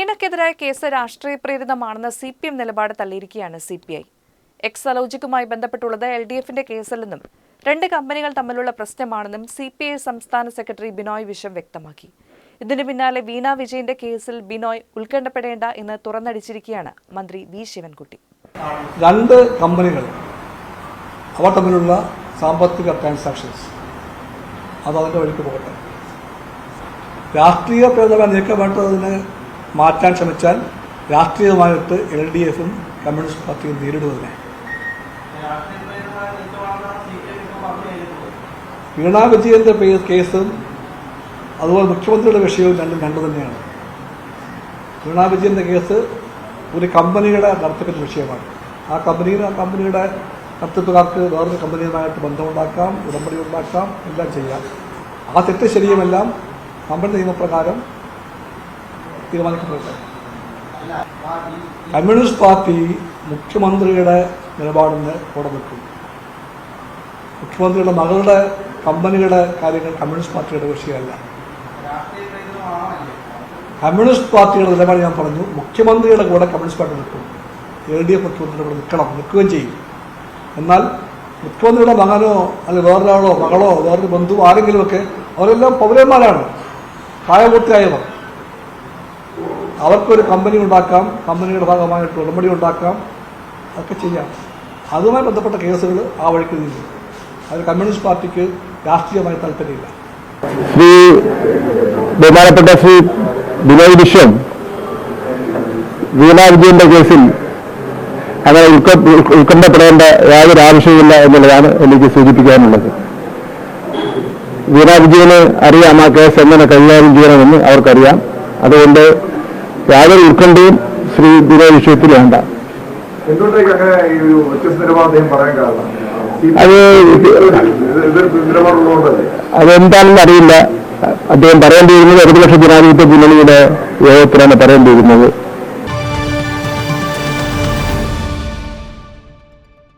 വീണയ്ക്കെതിരായ case രാഷ്ട്രീയ പ്രേരിതമാണെന്ന് C P M നിലപാട് തള്ളിയിരിക്കുകയാണ് സി പി ഐ എക്സലോജിക്കുമായി ബന്ധപ്പെട്ടുള്ളത് എൽ ഡി എഫിന്റെ കേസല്ലെന്നും രണ്ട് കമ്പനികൾ തമ്മിലുള്ള പ്രശ്നമാണെന്നും സി പി ഐ സംസ്ഥാന സെക്രട്ടറി ബിനോയ് വിശ്വം വ്യക്തമാക്കി. ഇതിനു പിന്നാലെ വീണ വിജയന്റെ കേസിൽ ബിനോയ് ഉത്കണ്ഠപ്പെടേണ്ട എന്ന് തുറന്നടിച്ചിരിക്കുകയാണ് മന്ത്രി വി ശിവൻകുട്ടി. രണ്ട് കമ്പനികൾ അവർ തമ്മിലുള്ള സാമ്പത്തിക ട്രാൻസാക്ഷൻസ് അത് അതിന്റെ വഴിക്ക് പോകട്ടെ. രാഷ്ട്രീയ പ്രേതക നീക്കപ്പെട്ടതിനെ മാറ്റാൻ ശ്രമിച്ചാൽ രാഷ്ട്രീയമായിട്ട് എൽ ഡി എഫും കമ്മ്യൂണിസ്റ്റ് പാർട്ടിയും നേരിടുന്നതിനെ. വീണാ വിജയന്റെ കേസും അതുപോലെ മുഖ്യമന്ത്രിയുടെ വിഷയവും രണ്ടും രണ്ടു തന്നെയാണ്. വീണാ വിജയന്റെ കേസ് ഒരു കമ്പനിയുടെ നടത്തിപ്പിന്റെ വിഷയമാണ്. ആ കമ്പനിയിൽ ആ കമ്പനിയുടെ നടത്തിപ്പുകാർക്ക് വേറൊരു കമ്പനിയുമായിട്ട് ബന്ധമുണ്ടാക്കാം ഉടമ്പടി ഉണ്ടാക്കാം എല്ലാം ചെയ്യാം. ആ തെറ്റ് ശരിയുമെല്ലാം കമ്പനി നിയമപ്രകാരം തീരുമാനിക്കപ്പെടട്ടെ കമ്മ്യൂണിസ്റ്റ് പാർട്ടി മുഖ്യമന്ത്രിയുടെ നിലപാടിന് കൂടെ നിൽക്കും. മുഖ്യമന്ത്രിയുടെ മകളുടെ കമ്പനികളുടെ കാര്യങ്ങൾ കമ്മ്യൂണിസ്റ്റ് പാർട്ടിയുടെ വിഷയമല്ല കമ്മ്യൂണിസ്റ്റ് പാർട്ടിയുടെ നിലപാട് ഞാൻ പറഞ്ഞു മുഖ്യമന്ത്രിയുടെ കൂടെ കമ്മ്യൂണിസ്റ്റ് പാർട്ടി നിൽക്കും. എൽ ഡി എഫ് മുഖ്യമന്ത്രിയുടെ കൂടെ നിൽക്കണം നിൽക്കുകയും ചെയ്യും. എന്നാൽ മുഖ്യമന്ത്രിയുടെ മകനോ അല്ലെങ്കിൽ വേറൊരാളോ മകളോ വേറൊരു ബന്ധുവോ ആരെങ്കിലുമൊക്കെ അവരെല്ലാം പൗരന്മാരാണ്. പ്രായപൂർത്തിയായവർ അവർക്കൊരു കമ്പനി ഉണ്ടാക്കാം കമ്പനിയുടെ ഭാഗമായിട്ട് ഉടമ്പടി ഉണ്ടാക്കാം അതൊക്കെ ചെയ്യാം. അതുമായി ബന്ധപ്പെട്ട കേസുകൾ ആ വഴിക്ക് നീങ്ങി. അത് കമ്മ്യൂണിസ്റ്റ് പാർട്ടിക്ക് രാഷ്ട്രീയമായി താല്പര്യമില്ല. ശ്രീ ബഹുമാനപ്പെട്ട ശ്രീ ബിനോയ് വിശ്വം വീണ വിജയന്റെ കേസിൽ അങ്ങനെ ഉൾക്ക ഉത്കണ്ഠപ്പെടേണ്ട യാതൊരു ആവശ്യമില്ല എന്നുള്ളതാണ് എനിക്ക് സൂചിപ്പിക്കാനുള്ളത്. വീണ വിജയന് അറിയാം ആ കേസ് എങ്ങനെ കൈകാര്യം ചെയ്യണമെന്ന് അവർക്കറിയാം. അതുകൊണ്ട് യാതൊരു ഉത്കണ്ഠയും ശ്രീ ദുരെ വിഷയത്തിൽ വേണ്ട. അത് അതെന്താണെന്ന് അറിയില്ല. അദ്ദേഹം പറയേണ്ടിയിരുന്നത് ഇടതുപക്ഷ ജനാധിപത്യ മുന്നണിയുടെ യോഗത്തിലാണ് പറയേണ്ടിയിരുന്നത്.